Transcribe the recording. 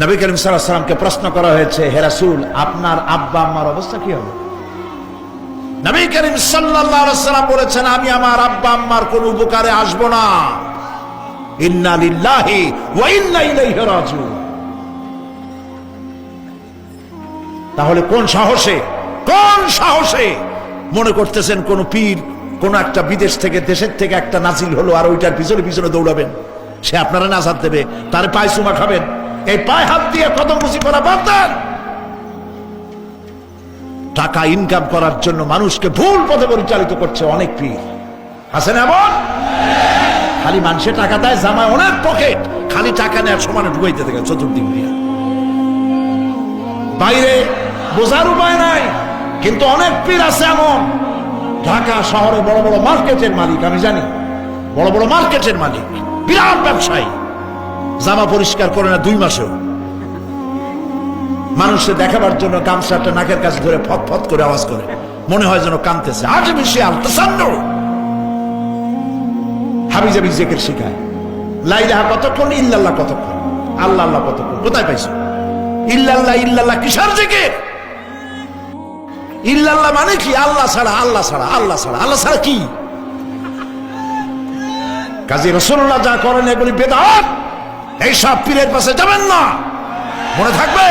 নবী করিম সাল্লামকে প্রশ্ন করা হয়েছে, হে হেরাসুল আপনার আব্বা, আম্মার অবস্থা কি হবে? নবী করিম সাল্লাম বলেছেন, আমি আমার আব্বা, আম্মার কোন উপকারে আসব না। তাহলে কোন সাহসে কোন সাহসে মনে করতেছেন কোন পীর, কোন একটা বিদেশ থেকে, দেশের থেকে একটা নাজিল হলো আর ওইটার পিছনে পিছনে দৌড়াবেন? সে আপনারা নাজাদ দেবে, তার পায়ে চুমা খাবেন? এই পায়ে হাত দিয়ে কত মুসি করা বাদ দেন টাকা ইনকাম করার জন্য মানুষকে ভুল পথে পরিচালিত করছে অনেক পীর। আছেন এমন? খালি মানুষের টাকা দেয়, জামায় অনেক পকেট খালি টাকা নেওয়ার সমানে ঢুকাইতে থাকে চতুর্দিক দিয়ে। বাইরে বোঝার উপায় নাই, কিন্তু অনেক পীর আছে এমন। ঢাকা শহরে বড় বড় মার্কেটের মালিক, আমি জানি। বড় বড় মার্কেটের মালিক, বিরাট ব্যবসায়ী। জামা পরিষ্কার করে না দুই মাসেও। মানুষকে দেখাবার জন্য গামছাটা নাকের কাছে ধরে ফত ফত করে আওয়াজ করে। মনে হয় যেন কানতেছে আজ বেশি আলতাসান্ন হাবি জাবি জেকের শিখায়। লাইলাহা কতক্ষণ, ইল্লাল্লাহ কতক্ষণ? আল্লাহ আল্লাহ কতক্ষণ? কোথায় পাইছো? ইল্লাল্লাহ ইল্লাল্লাহ, কিসার জেকের? ইল্লাল্লাহ মানে কি? আল্লাহ ছাড়া আল্লাহ ছাড়া আল্লাহ ছাড়া। আল্লাহ ছাড়া কি? কাজী রসুল্লাহ যা করেন, এগুলি বেদাত। এইসব পীরের পাশে যাবেন না। মনে থাকবে?